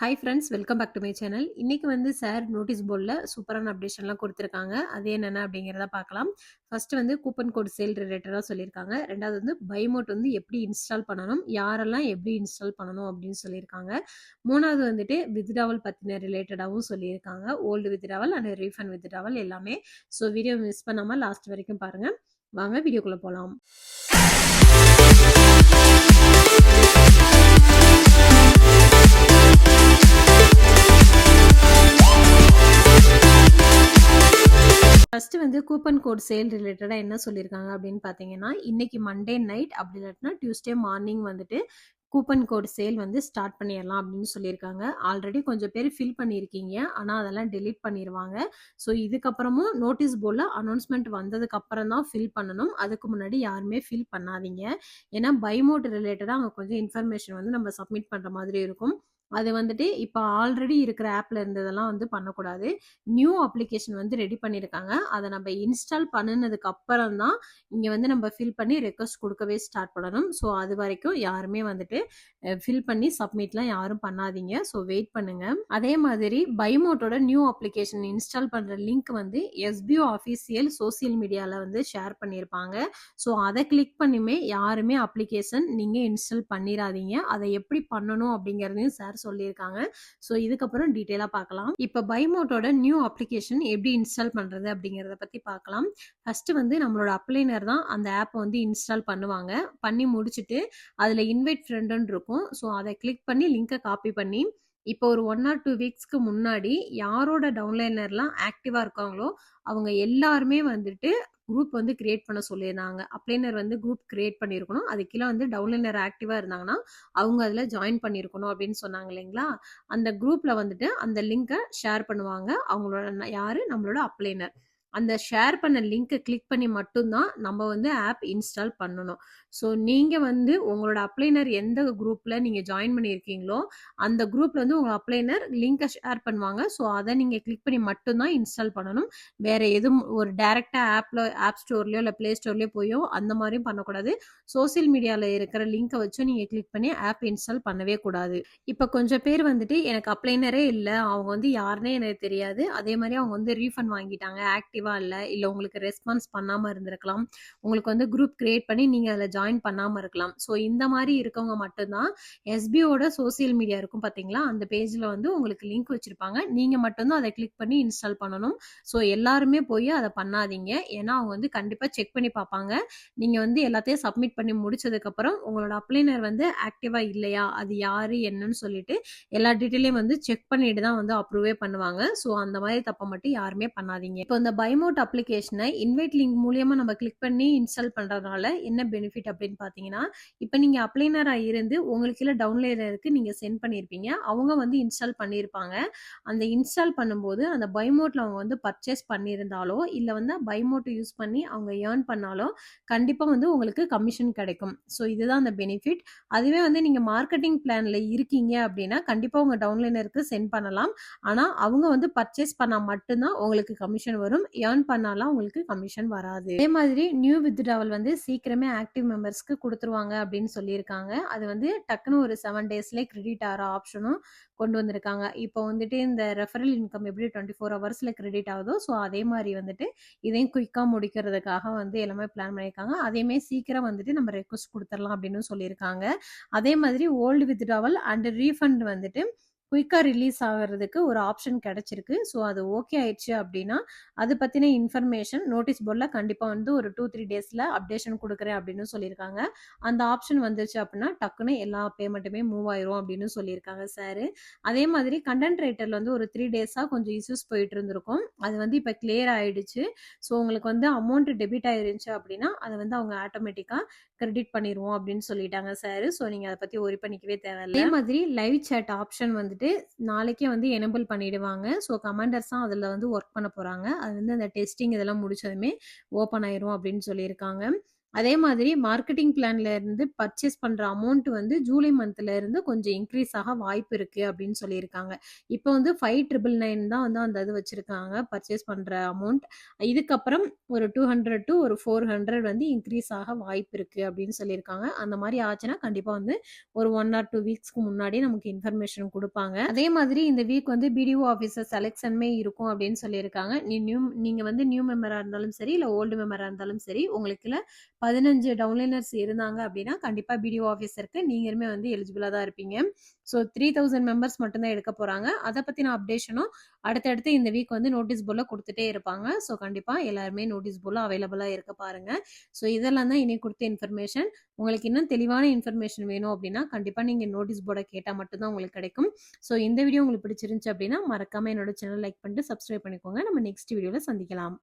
Hi friends welcome back to my channel இன்றைக்கி வந்து sir notice போர்டில் சூப்பரான அப்டேஷன்லாம் கொடுத்துருக்காங்க. அது என்னென்ன அப்படிங்கிறத பார்க்கலாம். ஃபஸ்ட்டு வந்து கூப்பன் கோட் சேல் ரிலேட்டடாக சொல்லியிருக்காங்க. ரெண்டாவது வந்து பைமோட் வந்து எப்படி இன்ஸ்டால் பண்ணணும் யாரெல்லாம் எப்படி இன்ஸ்டால் பண்ணணும் அப்படின்னு சொல்லியிருக்காங்க. மூணாவது வந்துட்டு வித்ராவல் பற்றின ரிலேட்டடாகவும் சொல்லியிருக்காங்க. Old withdrawal and refund withdrawal எல்லாமே. ஸோ வீடியோ மிஸ் பண்ணாமல் லாஸ்ட் வரைக்கும் பாருங்கள் வாங்க வீடியோக்குள்ளே போகலாம் ஃபர்ஸ்ட் வந்து கூப்பன் கோட் சேல் ரிலேட்டடாக என்ன சொல்லியிருக்காங்க அப்படின்னு பார்த்தீங்கன்னா இன்னைக்கு மண்டே நைட் அப்படி இல்லாட்டினா டியூஸ்டே மார்னிங் வந்துட்டு கூப்பன் கோட் சேல் வந்து ஸ்டார்ட் பண்ணிடலாம் அப்படின்னு சொல்லியிருக்காங்க ஆல்ரெடி கொஞ்சம் பேர் ஃபில் பண்ணியிருக்கீங்க. ஆனால் அதெல்லாம் டெலீட் பண்ணிடுவாங்க ஸோ இதுக்கப்புறமும் நோட்டீஸ் போர்டில் அனௌன்ஸ்மெண்ட் வந்ததுக்கப்புறம் தான் ஃபில் பண்ணணும். அதுக்கு முன்னாடி யாருமே ஃபில் பண்ணாதீங்க. ஏன்னா பைமோட் ரிலேட்டடாக அங்கே கொஞ்சம் இன்ஃபர்மேஷன் வந்து நம்ம சப்மிட் பண்ணுற மாதிரி இருக்கும். அது வந்துட்டு இப்போ ஆல்ரெடி இருக்கிற ஆப்பில் இருந்ததெல்லாம் வந்து பண்ணக்கூடாது. நியூ அப்ளிகேஷன் வந்து ரெடி பண்ணியிருக்காங்க அதை நம்ம இன்ஸ்டால் பண்ணினதுக்கு அப்புறம் தான் இங்கே வந்து நம்ம ஃபில் பண்ணி ரெக்வஸ்ட் கொடுக்கவே ஸ்டார்ட் பண்ணணும். ஸோ அது வரைக்கும் யாருமே வந்துட்டு ஃபில் பண்ணி சப்மிட்லாம் யாரும் பண்ணாதீங்க. ஸோ வெயிட் பண்ணுங்க. அதே மாதிரி பைமோட்டோட நியூ அப்ளிகேஷன் இன்ஸ்டால் பண்ணுற லிங்க் வந்து எஸ்பிஓ ஆஃபீஷியல் சோசியல் மீடியாவில் வந்து ஷேர் பண்ணியிருப்பாங்க ஸோ அதை கிளிக் பண்ணியுமே யாருமே அப்ளிகேஷன் நீங்கள் இன்ஸ்டால் பண்ணிடாதீங்க அதை எப்படி பண்ணணும் அப்படிங்கிறதையும் சார் சொல்லியிருக்காங்க. ஸோ இதுக்கப்புறம் டீட்டெயிலாக பார்க்கலாம். இப்போ பைமோட்டோட நியூ அப்ளிகேஷன் எப்படி இன்ஸ்டால் பண்ணுறது அப்படிங்கிறத பற்றி பார்க்கலாம். ஃபஸ்ட்டு வந்து நம்மளோட அப்ளைனர் தான் அந்த ஆப்பை வந்து இன்ஸ்டால் பண்ணுவாங்க. பண்ணி முடிச்சுட்டு அதில் இன்வைட் ஃப்ரெண்டுன்னு இருக்கும். ஸோ அதை கிளிக் பண்ணி லிங்கை காப்பி பண்ணி இப்போ ஒரு ஒன் ஆர் டூ வீக்ஸ்க்கு முன்னாடி யாரோட டவுன்லைனர்லாம் ஆக்டிவாக இருக்காங்களோ அவங்க எல்லாருமே வந்துட்டு குரூப் வந்து கிரியேட் பண்ண சொல்லியிருந்தாங்க. அப்ளைனர் வந்து குரூப் கிரியேட் பண்ணியிருக்கணும் அது கீழே வந்து டவுன்லைனர் ஆக்டிவாக இருந்தாங்கன்னா அவங்க அதில் ஜாயின் பண்ணியிருக்கணும் அப்படின்னு சொன்னாங்க இல்லைங்களா? அந்த குரூப்பில் வந்துட்டு அந்த லிங்கை ஷேர் பண்ணுவாங்க. அவங்களோட யார்? நம்மளோட அப்ளைனர். அந்த ஷேர் பண்ண லிங்க்கை கிளிக் பண்ணி மட்டும்தான் நம்ம வந்து ஆப் இன்ஸ்டால் பண்ணணும். ஸோ நீங்கள் வந்து உங்களோட அப்ளைனர் எந்த குரூப்பில் நீங்கள் ஜாயின் பண்ணியிருக்கீங்களோ அந்த குரூப்பில் வந்து உங்கள் அப்ளைனர் லிங்க்கை ஷேர் பண்ணுவாங்க. ஸோ அதை நீங்கள் கிளிக் பண்ணி மட்டும்தான் இன்ஸ்டால் பண்ணணும். வேறு எதுவும் ஒரு டேரெக்டாக ஆப்பில் ஆப் ஸ்டோர்லையோ இல்லை ப்ளே ஸ்டோர்லேயோ போயோ அந்த மாதிரியும் பண்ணக்கூடாது. சோசியல் மீடியாவில் இருக்கிற லிங்க்கை வச்சும் நீங்கள் கிளிக் பண்ணி ஆப் இன்ஸ்டால் பண்ணவே கூடாது. இப்போ கொஞ்சம் பேர் வந்துட்டு எனக்கு அப்ளைனரே இல்லை. அவங்க வந்து யாருன்னே எனக்கு தெரியாது. அதே மாதிரி அவங்க வந்து ரீஃபண்ட் வாங்கிட்டாங்க. ஆக்டிவ் ஆக்டிவாக இல்லை இல்லை உங்களுக்கு ரெஸ்பான்ஸ் பண்ணாமல் இருந்திருக்கலாம். உங்களுக்கு வந்து குரூப் கிரியேட் பண்ணி நீங்கள் அதில் ஜாயின் பண்ணாமல் இருக்கலாம். ஸோ இந்த மாதிரி இருக்கவங்க மட்டும்தான் எஸ்பிஓட சோசியல் மீடியா இருக்கும் பார்த்தீங்களா அந்த பேஜில் வந்து உங்களுக்கு லிங்க் வச்சுருப்பாங்க. நீங்கள் மட்டும்தான் அதை கிளிக் பண்ணி இன்ஸ்டால் பண்ணணும். ஸோ எல்லாருமே போய் அதை பண்ணாதீங்க. ஏன்னா அவங்க வந்து கண்டிப்பாக செக் பண்ணி பார்ப்பாங்க. நீங்கள் வந்து எல்லாத்தையும் சப்மிட் பண்ணி முடிச்சதுக்கப்புறம் உங்களோட அப்ளைனர் வந்து ஆக்டிவாக இல்லையா? அது யார்? என்னன்னு சொல்லிட்டு எல்லா டீட்டெயிலையும் வந்து செக் பண்ணிட்டு தான் வந்து அப்ரூவே பண்ணுவாங்க. ஸோ அந்த மாதிரி தப்பை மட்டும் யாருமே பண்ணாதீங்க. இப்போ இந்த பைமோட் அப்ளிகேஷனை இன்வைட் லிங்க் மூலியமாக நம்ம கிளிக் பண்ணி இன்ஸ்டால் பண்ணுறதுனால என்ன பெனிஃபிட் அப்படின்னு பார்த்தீங்கன்னா இப்போ நீங்கள் அப்ளைனராக இருந்து உங்களுக்கு இல்லை டவுன்லைனருக்கு நீங்கள் சென்ட் பண்ணியிருப்பீங்க அவங்க வந்து இன்ஸ்டால் பண்ணியிருப்பாங்க அந்த இன்ஸ்டால் பண்ணும்போது அந்த பைமோட்டில் அவங்க வந்து பர்ச்சேஸ் பண்ணியிருந்தாலோ இல்லை வந்து பைமோட்டை யூஸ் பண்ணி அவங்க ஏர்ன் பண்ணாலோ கண்டிப்பாக வந்து உங்களுக்கு கமிஷன் கிடைக்கும். ஸோ இதுதான் அந்த பெனிஃபிட் அதுவே வந்து நீங்கள் மார்க்கெட்டிங் பிளானில் இருக்கீங்க அப்படின்னா கண்டிப்பாக உங்கள் டவுன்லைனருக்கு சென்ட் பண்ணலாம். ஆனால் அவங்க வந்து பர்ச்சேஸ் பண்ணால் மட்டும்தான் உங்களுக்கு கமிஷன் வரும். ஏர்ன் பண்ணாலாம் உங்களுக்கு கமிஷன் வராது. அதே மாதிரி நியூ வித்ட்ராவல் வந்து சீக்கிரமே ஆக்டிவ் மெம்பர்ஸ்க்கு கொடுத்துருவாங்க அப்படின்னு சொல்லியிருக்காங்க. அது வந்து டக்குன்னு ஒரு செவன் டேஸ்லேயே கிரெடிட் ஆகிற ஆப்ஷனும் கொண்டு வந்திருக்காங்க. இப்போ வந்துட்டு இந்த ரெஃபரல் இன்கம் எப்படி டுவெண்ட்டி ஃபோர் ஹவர்ஸில் கிரெடிட் ஆகுதோ ஸோ அதே மாதிரி வந்துட்டு இதையும் குயிக்காக முடிக்கிறதுக்காக வந்து எல்லாமே பிளான் பண்ணியிருக்காங்க. அதேமே சீக்கிரம் வந்துட்டு நம்ம ரெக்வஸ்ட் கொடுத்துடலாம் அப்படின்னு சொல்லியிருக்காங்க. அதே மாதிரி ஓல்டு வித்ட்ராவல் அண்ட் ரீஃபண்ட் வந்துட்டு குயிக்காக ரிலீஸ் ஆகிறதுக்கு ஒரு ஆப்ஷன் கிடச்சிருக்கு. ஸோ அது ஓகே ஆயிடுச்சு அப்படின்னா அது பற்றின இன்ஃபர்மேஷன் நோட்டீஸ் போர்டில் கண்டிப்பாக வந்து ஒரு டூ த்ரீ டேஸில் அப்டேஷன் கொடுக்குறேன் அப்படின்னு சொல்லியிருக்காங்க. அந்த ஆப்ஷன் வந்துருச்சு அப்படின்னா டக்குன்னு எல்லா பேமெண்ட்டுமே மூவ் ஆயிரும் அப்படின்னு சொல்லியிருக்காங்க சார். அதே மாதிரி கண்டென்ட் ரைட்டரில் வந்து ஒரு த்ரீ டேஸாக கொஞ்சம் இஷ்யூஸ் போயிட்டு இருந்திருக்கும். அது வந்து இப்போ கிளியர் ஆயிடுச்சு. ஸோ உங்களுக்கு வந்து அமௌண்ட் டெபிட் ஆயிருந்துச்சு அப்படின்னா அதை வந்து அவங்க ஆட்டோமேட்டிக்காக கிரெடிட் பண்ணிடுவோம் அப்படின்னு சொல்லிட்டாங்க சார். ஸோ நீங்கள் அதை பற்றி ஒரி பண்ணிக்கவே தேவையில்லை. அதே மாதிரி லைவ் சேட் ஆப்ஷன் வந்துட்டு நாளைக்கே வந்து எனபிள் பண்ணிடுவாங்க. ஸோ கமாண்டர்ஸ் தான் அதில் வந்து ஒர்க் பண்ண போகிறாங்க அது வந்து அந்த டெஸ்டிங் இதெல்லாம் முடிச்சதுமே ஓப்பன் ஆயிரும் அப்படின்னு சொல்லியிருக்காங்க. அதே மாதிரி மார்க்கெட்டிங் பிளான்ல இருந்து பர்ச்சேஸ் பண்ற அமௌண்ட் வந்து ஜூலை மந்த்ல இருந்து கொஞ்சம் இன்க்ரீஸ் ஆக வாய்ப்பு இருக்கு அப்படின்னு சொல்லியிருக்காங்க. இப்போ வந்து 5,999 தான் வந்து அந்த இது வச்சிருக்காங்க பர்ச்சேஸ் பண்ற அமௌண்ட். இதுக்கப்புறம் ஒரு டூ ஹண்ட்ரட் டு ஒரு 400 வந்து இன்க்ரீஸ் ஆக வாய்ப்பு இருக்கு அப்படின்னு சொல்லியிருக்காங்க. அந்த மாதிரி ஆச்சுன்னா கண்டிப்பா வந்து ஒரு ஒன் ஆர் டூ வீக்ஸ்க்கு முன்னாடியே நமக்கு இன்ஃபர்மேஷன் கொடுப்பாங்க அதே மாதிரி இந்த வீக் வந்து பிடிஓ ஆஃபீஸர் செலெக்ஷனுமே இருக்கும் அப்படின்னு சொல்லியிருக்காங்க. நீ நியூ நீங்க வந்து நியூ மெம்பரா இருந்தாலும் சரி, இல்லை ஓல்டு மெம்பரா இருந்தாலும் சரி, உங்களுக்குள்ள 15 டவுன்லைனர்ஸ் இருந்தாங்க அப்படின்னா, கண்டிப்பாக பிடிஓ ஆஃபீஸருக்கு நீங்களுமே வந்து எலிஜிபிளாக தான் இருப்பீங்க. ஸோ 3000 மெம்பர்ஸ் மட்டும்தான் எடுக்க போகிறாங்க அதை பற்றின அப்டேஷனும் அடுத்தடுத்து இந்த வீக் வந்து நோட்டீஸ் போர்டில் கொடுத்துட்டே இருப்பாங்க. ஸோ கண்டிப்பாக எல்லாருமே நோட்டீஸ் போர்டில் அவைலபிளாக இருக்க பாருங்க. ஸோ இதெல்லாம் தான் இன்னைக்கு கொடுத்த இன்ஃபர்மேஷன். உங்களுக்கு இன்னும் தெளிவான இன்ஃபர்மேஷன் வேணும் அப்படின்னா, கண்டிப்பாக நீங்கள் நோட்டீஸ் போர்டை கேட்டால் மட்டும்தான் உங்களுக்கு கிடைக்கும். ஸோ இந்த வீடியோ உங்களுக்கு பிடிச்சிருந்துச்சு அப்படின்னா, மறக்காமல் என்னோட சேனல் லைக் பண்ணிட்டு சப்ஸ்கிரைப் பண்ணிக்கோங்க. நம்ம நெக்ஸ்ட் வீடியோவில் சந்திக்கலாம்.